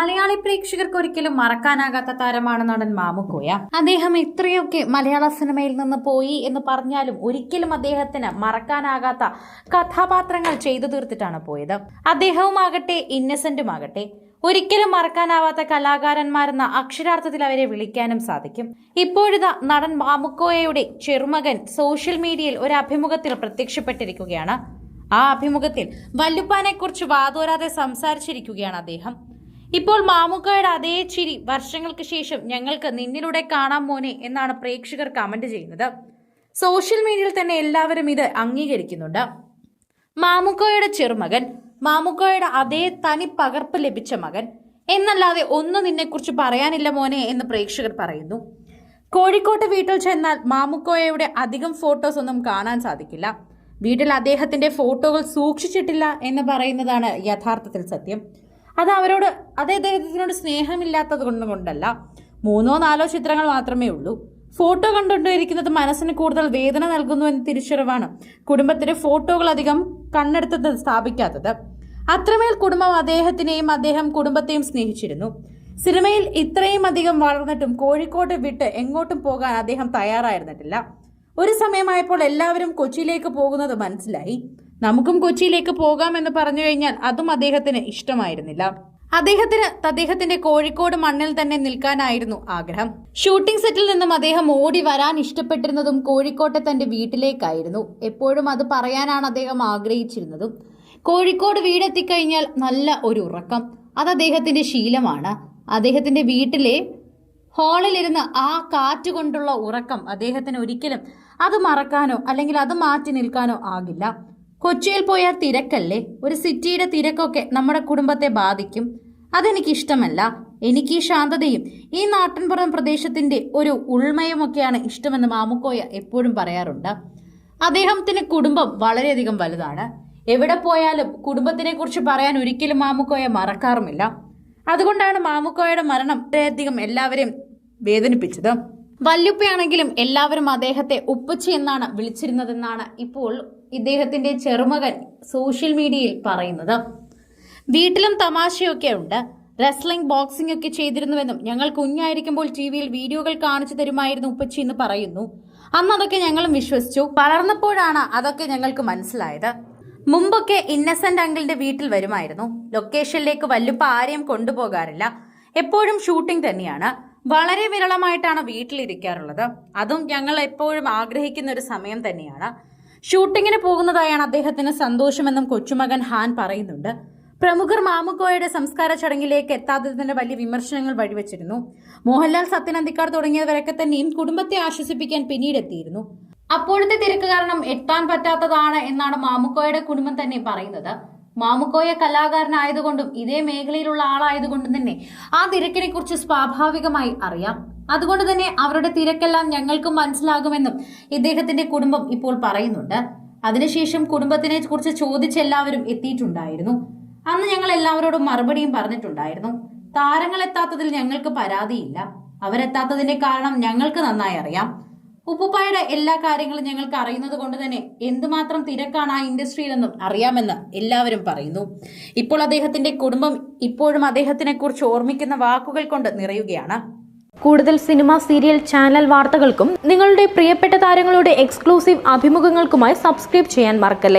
മലയാളി പ്രേക്ഷകർക്ക് ഒരിക്കലും മറക്കാനാകാത്ത താരമാണ് നടൻ മാമുക്കോയ അദ്ദേഹം ഇത്രയൊക്കെ മലയാള സിനിമയിൽ നിന്ന് പോയി എന്ന് പറഞ്ഞാലും ഒരിക്കലും അദ്ദേഹത്തിന് മറക്കാനാകാത്ത കഥാപാത്രങ്ങൾ ചെയ്തു തീർത്തിട്ടാണ് പോയത്. അദ്ദേഹവുമാകട്ടെ ഇന്നസെന്റുമാകട്ടെ ഒരിക്കലും മറക്കാനാവാത്ത കലാകാരന്മാരെന്ന അക്ഷരാർത്ഥത്തിൽ അവരെ വിളിക്കാനും സാധിക്കും. ഇപ്പോഴിതാ നടൻ മാമുക്കോയയുടെ ചെറുമകൻ സോഷ്യൽ മീഡിയയിൽ ഒരു അഭിമുഖത്തിൽ പ്രത്യക്ഷപ്പെട്ടിരിക്കുകയാണ്. ആ അഭിമുഖത്തിൽ വല്ലുപ്പാനെ കുറിച്ച് വാതോരാതെ സംസാരിച്ചിരിക്കുകയാണ് അദ്ദേഹം. ഇപ്പോൾ മാമുക്കയുടെ അതേ ചിരി വർഷങ്ങൾക്ക് ശേഷം ഞങ്ങൾക്ക് നിന്നിലൂടെ കാണാം മോനെ എന്നാണ് പ്രേക്ഷകർ കമന്റ് ചെയ്യുന്നത്. സോഷ്യൽ മീഡിയയിൽ തന്നെ എല്ലാവരും ഇത് അംഗീകരിക്കുന്നുണ്ട്. മാമുക്കോയുടെ ചെറുമകൻ മാമുക്കോയുടെ അതേ തനി പകർപ്പ് ലഭിച്ച മകൻ എന്നല്ലാതെ ഒന്നും നിന്നെക്കുറിച്ച് പറയാനില്ല മോനെ എന്ന് പ്രേക്ഷകർ പറയുന്നു. കോഴിക്കോട്ട് വീട്ടിൽ ചെന്നാൽ മാമുക്കോയയുടെ അധികം ഫോട്ടോസ് ഒന്നും കാണാൻ സാധിക്കില്ല. വീട്ടിൽ അദ്ദേഹത്തിന്റെ ഫോട്ടോകൾ സൂക്ഷിച്ചിട്ടില്ല എന്ന് പറയുന്നതാണ് യഥാർത്ഥത്തിൽ സത്യം. അത് അവരോട് അത് അദ്ദേഹത്തിനോട് സ്നേഹമില്ലാത്തത് കൊണ്ട് കൊണ്ടല്ല. മൂന്നോ നാലോ ചിത്രങ്ങൾ മാത്രമേ ഉള്ളൂ. ഫോട്ടോ കണ്ടുകൊണ്ടിരിക്കുന്നത് മനസ്സിന് കൂടുതൽ വേദന നൽകുന്നു എന്ന തിരിച്ചറിവാണ് കുടുംബത്തിന്റെ ഫോട്ടോകൾ അധികം കണ്ണെടുത്തത് സ്ഥാപിക്കാത്തത്. അത്രമേൽ കുടുംബം അദ്ദേഹത്തിനെയും അദ്ദേഹം കുടുംബത്തെയും സ്നേഹിച്ചിരുന്നു. സിനിമയിൽ ഇത്രയും അധികം വളർന്നിട്ടും കോഴിക്കോട് വിട്ട് എങ്ങോട്ടും പോകാൻ അദ്ദേഹം തയ്യാറായിരുന്നിട്ടില്ല. ഒരു സമയമായപ്പോൾ എല്ലാവരും കൊച്ചിയിലേക്ക് പോകുന്നത് മനസ്സിലായി. നമുക്കും കൊച്ചിയിലേക്ക് പോകാമെന്ന് പറഞ്ഞു കഴിഞ്ഞാൽ അതും അദ്ദേഹത്തിന് ഇഷ്ടമായിരുന്നില്ല. അദ്ദേഹത്തിന് അദ്ദേഹത്തിന്റെ കോഴിക്കോട് മണ്ണിൽ തന്നെ നിൽക്കാനായിരുന്നു ആഗ്രഹം. ഷൂട്ടിംഗ് സെറ്റിൽ നിന്നും അദ്ദേഹം ഓടി വരാൻ ഇഷ്ടപ്പെട്ടിരുന്നതും കോഴിക്കോട്ടെ തന്റെ വീട്ടിലേക്കായിരുന്നു. എപ്പോഴും അത് പറയാനാണ് അദ്ദേഹം ആഗ്രഹിച്ചിരുന്നതും. കോഴിക്കോട് വീടെത്തിക്കഴിഞ്ഞാൽ നല്ല ഒരു ഉറക്കം. അത് അദ്ദേഹത്തിന്റെ ശീലമാണ്. അദ്ദേഹത്തിന്റെ വീട്ടിലെ ഹാളിലിരുന്ന് ആ കാറ്റ് കൊണ്ടുള്ള ഉറക്കം അദ്ദേഹത്തിന് ഒരിക്കലും അത് മറക്കാനോ അല്ലെങ്കിൽ അത് മാറ്റി നിൽക്കാനോ ആകില്ല. കൊച്ചിയിൽ പോയാൽ തിരക്കല്ലേ? ഒരു സിറ്റിയുടെ തിരക്കൊക്കെ നമ്മുടെ കുടുംബത്തെ ബാധിക്കും. അതെനിക്കിഷ്ടമല്ല. എനിക്ക് ഈ ശാന്തതയും ഈ നാട്ടിൻപുറം പ്രദേശത്തിന്റെ ഒരു ഉൾമയുമൊക്കെയാണ് ഇഷ്ടമെന്ന് മാമുക്കോയ എപ്പോഴും പറയാറുണ്ട്. അദ്ദേഹത്തിന് കുടുംബം വളരെയധികം വലുതാണ്. എവിടെ പോയാലും കുടുംബത്തിനെ കുറിച്ച് പറയാൻ ഒരിക്കലും മാമുക്കോയ മറക്കാറുമില്ല. അതുകൊണ്ടാണ് മാമുക്കോയുടെ മരണം വളരെയധികം എല്ലാവരെയും വേദനിപ്പിച്ചത്. വല്യുപ്പയാണെങ്കിലും എല്ലാവരും അദ്ദേഹത്തെ ഉപ്പച്ചി എന്നാണ് വിളിച്ചിരുന്നതെന്നാണ് ഇപ്പോൾ ഇദ്ദേഹത്തിന്റെ ചെറുമകൻ സോഷ്യൽ മീഡിയയിൽ പറയുന്നത്. വീട്ടിലും തമാശയൊക്കെ ഉണ്ട് റെസ്ലിംഗ് ബോക്സിംഗ് ഒക്കെ ചെയ്തിരുന്നുവെന്നും ഞങ്ങൾ കുഞ്ഞായിരിക്കുമ്പോൾ ടി വിയിൽ വീഡിയോകൾ കാണിച്ചു തരുമായിരുന്നു ഉപ്പച്ചി എന്ന് പറയുന്നു. അന്ന് അതൊക്കെ ഞങ്ങളും വിശ്വസിച്ചു. വളർന്നപ്പോഴാണ് അതൊക്കെ ഞങ്ങൾക്ക് മനസ്സിലായത്. മുമ്പൊക്കെ ഇന്നസെന്റ് അങ്കിളിന്റെ വീട്ടിൽ വരുമായിരുന്നു. ലൊക്കേഷനിലേക്ക് വല്ലുപ്പ ആരെയും കൊണ്ടുപോകാറില്ല. എപ്പോഴും ഷൂട്ടിംഗ് തന്നെയാണ്. വളരെ വിരളമായിട്ടാണ് വീട്ടിലിരിക്കാറുള്ളത്. അതും ഞങ്ങൾ എപ്പോഴും ആഗ്രഹിക്കുന്ന ഒരു സമയം തന്നെയാണ്. ഷൂട്ടിങ്ങിന് പോകുന്നതായാണ് അദ്ദേഹത്തിന് സന്തോഷമെന്നും കൊച്ചുമകൻ ഹാൻ പറയുന്നുണ്ട്. പ്രമുഖർ മാമുക്കോയുടെ സംസ്കാര ചടങ്ങിലേക്ക് എത്താത്തതിന്റെ വലിയ വിമർശനങ്ങൾ വഴിവെച്ചിരുന്നു. മോഹൻലാൽ സത്യനന്ദിക്കാർ തുടങ്ങിയവരൊക്കെ തന്നെയും കുടുംബത്തെ ആശ്വസിപ്പിക്കാൻ പിന്നീട് എത്തിയിരുന്നു അപ്പോഴത്തെ തിരക്ക് കാരണം എത്താൻ പറ്റാത്തതാണ് എന്നാണ് മാമുക്കോയുടെ കുടുംബം തന്നെ പറയുന്നത്. മാമുക്കോയ കലാകാരനായതുകൊണ്ടും ഇതേ മേഖലയിലുള്ള ആളായതുകൊണ്ടും തന്നെ ആ തിരക്കിനെ കുറിച്ച് സ്വാഭാവികമായി അറിയാം. അതുകൊണ്ട് തന്നെ അവരുടെ തിരക്കെല്ലാം ഞങ്ങൾക്കും മനസ്സിലാകുമെന്നും ഇദ്ദേഹത്തിന്റെ കുടുംബം ഇപ്പോൾ പറയുന്നുണ്ട്. അതിനുശേഷം കുടുംബത്തിനെ കുറിച്ച് ചോദിച്ചെല്ലാവരും എത്തിയിട്ടുണ്ടായിരുന്നു. അന്ന് ഞങ്ങൾ എല്ലാവരോടും മറുപടിയും പറഞ്ഞിട്ടുണ്ടായിരുന്നു. താരങ്ങൾ എത്താത്തതിൽ ഞങ്ങൾക്ക് പരാതിയില്ല. അവരെത്താത്തതിന്റെ കാരണം ഞങ്ങൾക്ക് നന്നായി അറിയാം. ഉപ്പുപ്പായുടെ എല്ലാ കാര്യങ്ങളും ഞങ്ങൾക്ക് അറിയുന്നത് കൊണ്ട് തന്നെ എന്തുമാത്രം തിരക്കാണ് ആ ഇൻഡസ്ട്രിയിലെന്നും അറിയാമെന്ന് എല്ലാവരും പറയുന്നു. ഇപ്പോൾ അദ്ദേഹത്തിന്റെ കുടുംബം ഇപ്പോഴും അദ്ദേഹത്തിനെ കുറിച്ച് ഓർമ്മിക്കുന്ന വാക്കുകൾ കൊണ്ട് നിറയുകയാണ്. കൂടുതൽ സിനിമ സീരിയൽ ചാനൽ വാർത്തകൾക്കും നിങ്ങളുടെ പ്രിയപ്പെട്ട താരങ്ങളുടെ എക്സ്ക്ലൂസീവ് അഭിമുഖങ്ങൾക്കുമായി സബ്സ്ക്രൈബ് ചെയ്യാൻ മറക്കല്ലേ?